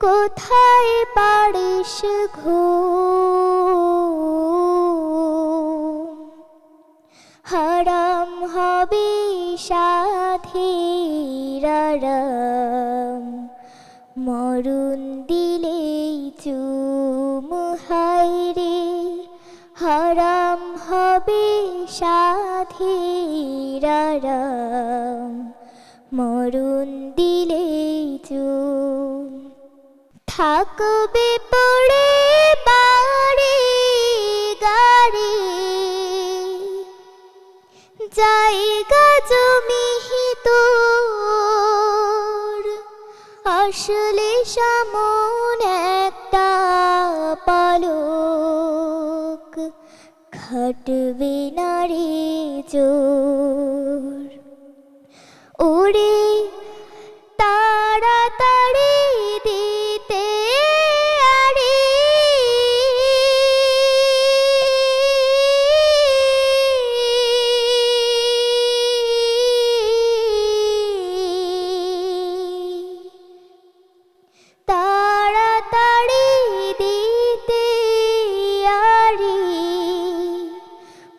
কোথায় পারিস ঘু? হরম হবে সাধীরম মরুন দিলেই চুম হাইরে হরম হবে সাধীরম মরুন দিলেই চুম থাকবে পড়ে বাড়ি গাড়ি। জায়গা জমি তোর আসলে সামন একটা পালক। খাটবে না রে জোর ওরে তাড়াতাড়ি দিতে আরি।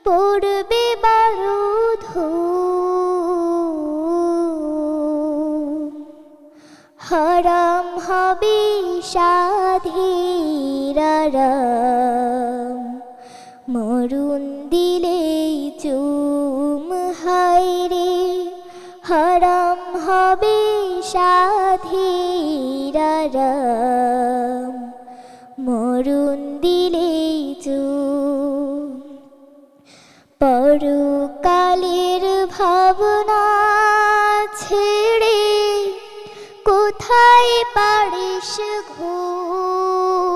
পড়বে বারুদ হারাম হবে সাধীরারাম। মরুন দিলেই চুম হাইরে হারাম হবে সাধীরারাম মরুন দিলেই চুম পরকালের ভাবনা ছেড়ে কোথায় পারিস ঘুম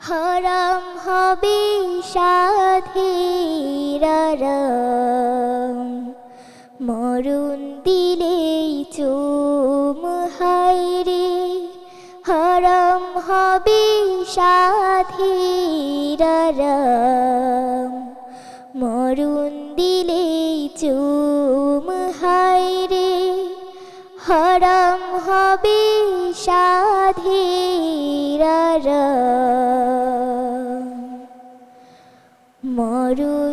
হারাম হবে সাধীরারাম মরুন দিলেই চুম হাইরে হারাম হবে সাধীরারাম মরুন দিলেই চুম হাইরে হারাম হবে সাধীরারাম মরুন